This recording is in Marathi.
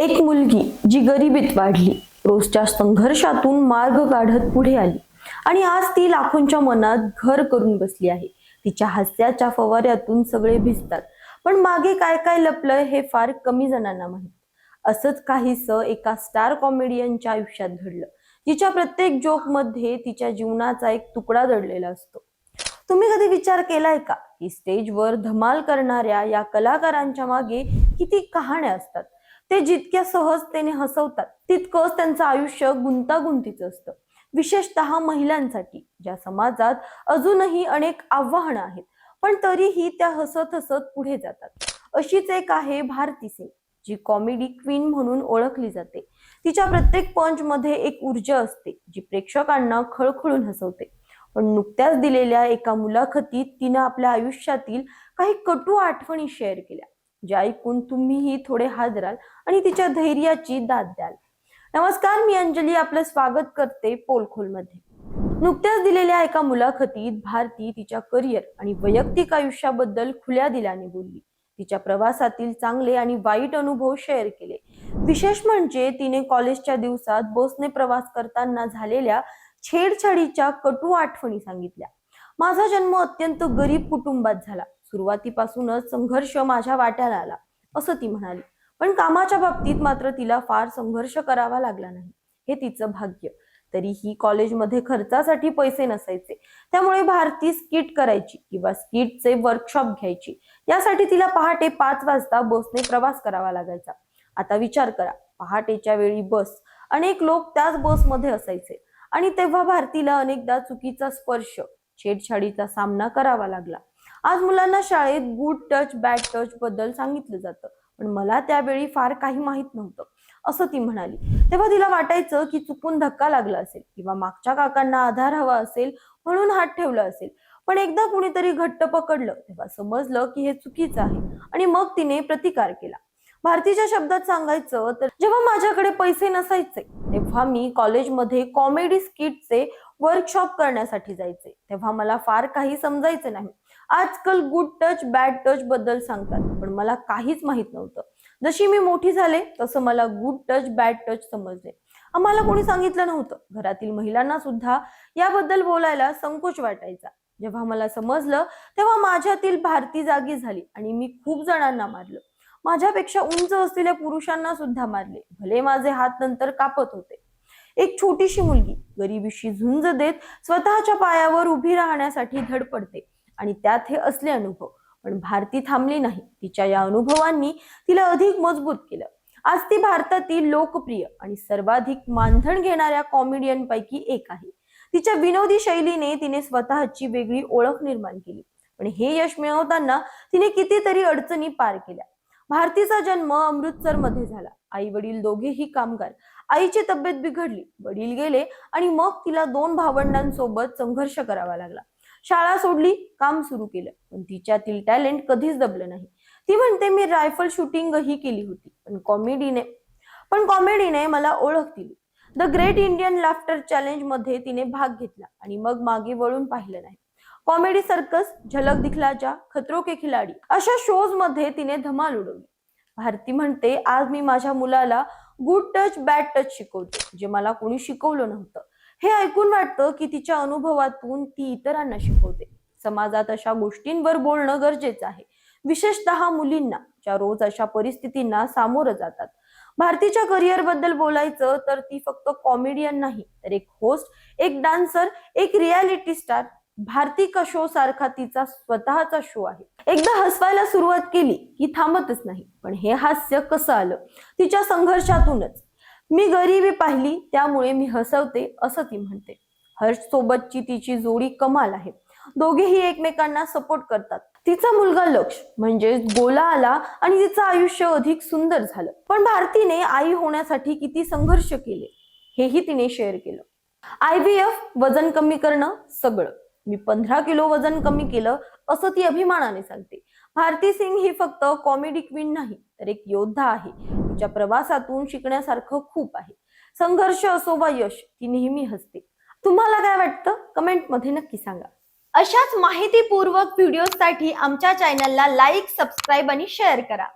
एक मुलगी जी गरिबीत वाढली रोजच्या संघर्षातून मार्ग काढत पुढे आली आणि आज ती लाखोंच्या मनात घर करून बसली आहे. तिच्या हास्याच्या फवाऱ्यातून सगळे भिजतात. पण मागे काय काय लपलंय हे फार कमी जणांना माहीत. असंच काहीस एका स्टार कॉमेडियनच्या आयुष्यात घडलं जिच्या प्रत्येक जोकमध्ये तिच्या जीवनाचा एक तुकडा दडलेला असतो. तुम्ही कधी विचार केलाय का? की स्टेजवर धमाल करणाऱ्या या कलाकारांच्या मागे किती कहाण्या असतात? ते जितक्या सहजतेने हसवतात तितकंच त्यांचं आयुष्य गुंतागुंतीचं असतं. विशेषतः महिलांसाठी ज्या समाजात अजूनही अनेक आव्हानं आहेत पण तरीही त्या हसत हसत पुढे जातात. अशीच एक आहे भारती सिंग जी कॉमेडी क्वीन म्हणून ओळखली जाते. तिच्या प्रत्येक पंच मध्ये एक ऊर्जा असते जी प्रेक्षकांना खळखळून हसवते. पण नुकत्याच दिलेल्या एका मुलाखतीत तिनं आपल्या आयुष्यातील काही कटू आठवणी शेअर केल्या. जे ऐकून तुम्हीही थोडे हादराल आणि तिच्या धैर्याची दाद द्याल. नमस्कार मी अंजली. आपलं स्वागत करते पोलखोलमध्ये. नुकत्याच दिलेल्या एका मुलाखतीत भारती तिच्या करिअर आणि वैयक्तिक आयुष्याबद्दल खुल्या दिलाने बोलली. तिच्या प्रवासातील चांगले आणि वाईट अनुभव शेअर केले. विशेष म्हणजे तिने कॉलेजच्या दिवसात बसने प्रवास करताना झालेल्या छेडछाडीच्या कटू आठवणी सांगितल्या. माझा जन्म अत्यंत गरीब कुटुंबात झाला. सुरुवातीपासूनच संघर्ष माझ्या वाट्याला आला असं ती म्हणाली. पण कामाच्या बाबतीत मात्र तिला फार संघर्ष करावा लागला नाही हे तिचं भाग्य. तरीही कॉलेजमध्ये खर्चासाठी पैसे नसायचे त्यामुळे भारती स्किट करायची किंवा स्किटचे वर्कशॉप घ्यायची यासाठी तिला पहाटे पाच वाजता बसने प्रवास करावा लागायचा. आता विचार करा पहाटेच्या वेळी बस अनेक लोक त्याच बसमध्ये असायचे. आणि तेव्हा भारतीला अनेकदा चुकीचा स्पर्श छेडछाडीचा सामना करावा लागला. आज मुलांना शाळेत गुड टच बॅड टच बद्दल सांगितलं जातं. पण मला त्यावेळी फार काही माहीत नव्हतं. असं ती म्हणाली. तेव्हा तिला वाटायचं की चुकून धक्का लागला असेल किंवा मागच्या काकांना आधार हवा असेल म्हणून हात ठेवला असेल. पण एकदा कुणीतरी घट्ट पकडलं. तेव्हा समजलं की हे चुकीचं आहे. आणि मग तिने प्रतिकार केला. भारतीच्या शब्दात सांगायचं तर जेव्हा माझ्याकडे पैसे नसायचे तेव्हा मी कॉलेजमध्ये कॉमेडी स्किटचे वर्कशॉप करण्यासाठी जायचे. तेव्हा मला फार काही समजायचं नाही. आजकाल गुड टच बॅड टच बद्दल सांगतात. पण मला काहीच माहीत नव्हतं. जशी मी मोठी झाले तसं मला गुड टच बॅड टच समजले. आम्हाला कोणी सांगितलं नव्हतं. घरातील महिलांना सुद्धा याबद्दल बोलायला संकोच वाटायचा. जेव्हा मला समजलं तेव्हा माझ्यातील भारती जागी झाली आणि मी खूप जणांना मारलं. माझ्यापेक्षा उंच असलेल्या पुरुषांना सुद्धा मारले. भले माझे हात नंतर कापत होते. एक छोटीशी मुलगी गरिबीशी झुंज देत स्वतःच्या पायावर उभी राहण्यासाठी धडपडते. आणि त्यात हे असले अनुभव. पण भारती थांबली नाही. तिच्या या अनुभवांनी तिला अधिक मजबूत केलं. आज ती भारतातील लोकप्रिय आणि सर्वाधिक मानधन घेणाऱ्या कॉमेडियन पैकी एक आहे. तिच्या विनोदी शैलीने तिने स्वतःची वेगळी ओळख निर्माण केली. पण हे यश मिळवताना तिने कितीतरी अडचणी पार केल्या. भारतीचा जन्म अमृतसरमध्ये झाला. आई वडील दोघेही कामगार. आईची तब्येत बिघडली. वडील गेले आणि मग तिला दोन भावंडांसोबत संघर्ष करावा लागला. शाळा सोडली काम सुरू केलं. पण तिच्यातील टॅलेंट कधीच दबलं नाही. ती म्हणते मी रायफल शूटिंगही केली होती पण कॉमेडीने पण कॉमेडीने मला ओळख दिली. द ग्रेट इंडियन लाफ्टर चॅलेंजमध्ये तिने भाग घेतला आणि मग मागे वळून पाहिलं नाही. कॉमेडी सर्कस झलक दिखलाजा खतरो के खिलाडी अशा शोजमध्ये तिने धमाल उडवली. भारती म्हणते आज मी माझ्या मुलाला गुड टच बॅड टच शिकवते जे मला कोणी शिकवलं नव्हतं. हे ऐकून वाटतं की तिच्या अनुभवातून ती इतरांना शिकवते. समाजात अशा गोष्टींवर बोलणं गरजेचं आहे. विशेषतः मुलींना ज्या रोज अशा परिस्थितींना सामोरं जातात. भारतीच्या करिअरबद्दल बोलायचं तर ती फक्त कॉमेडियन नाही तर एक होस्ट एक डान्सर एक रियालिटी स्टार भारती का शो सारखा तिचा स्वतःचा शो आहे. एकदा हसवायला सुरुवात केली की थांबतच नाही पण हे हास्य कसं आलं? तिच्या संघर्षातूनच. मी गरिबी पाहिली त्यामुळे मी हसवते असं ती म्हणते. हर्ष सोबतची तिची जोडी कमाल आहे. दोघेही एकमेकांना सपोर्ट करतात. तिचा मुलगा लक्ष म्हणजे गोला आला आणि तिचं आयुष्य अधिक सुंदर झालं. पण भारतीने आई होण्यासाठी किती संघर्ष केले हेही तिने शेअर केलं. आय व्ही एफ वजन कमी करणं सगळं. मी पंधरा किलो वजन कमी केलं असं ती अभिमानाने सांगते. भारती सिंग ही फक्त कॉमेडी क्वीन नाही तर एक योद्धा आहे. त्यांच्या प्रवासातून शिकण्यासारखं खूप आहे. संघर्ष असो वा यश ती नेहमी हसते. तुम्हाला काय वाटतं? कमेंटमध्ये नक्की सांगा. अशाच माहितीपूर्वक व्हिडिओसाठी आमच्या चॅनलला लाईक सबस्क्राईब आणि शेअर करा.